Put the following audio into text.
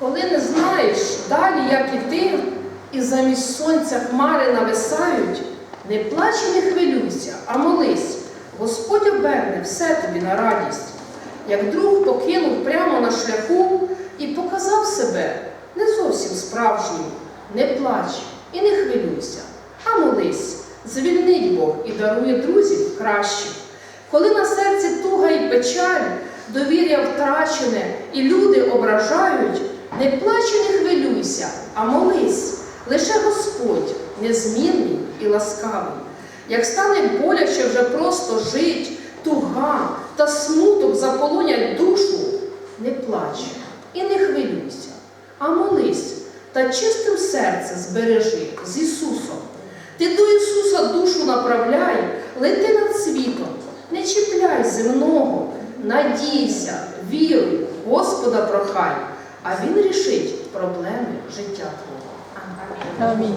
Коли не знаєш далі, як іти, і замість сонця хмари нависають, не плач і не хвилюйся, а молись. Господь оберне все тобі на радість. Як друг покинув прямо на шляху і показав себе не зовсім справжнім, не плач і не хвилюйся, а молись, звільнить Бог і дарує друзів кращих. Коли на серці туга і печаль, довір'я втрачене, і люди ображають, не плач і не хвилюйся, а молись, лише Господь незмінний і ласкавий. Як стане боляче вже просто жить, туга та смуток заполонять душу, не плач і не хвилюйся, а молись та чистим серце збережи з Ісусом. Ти до Ісуса душу направляй, лети над світом, не чіпляй земного, надійся, віруй, Господа прохай, а Він рішить проблеми життя твого. Амінь.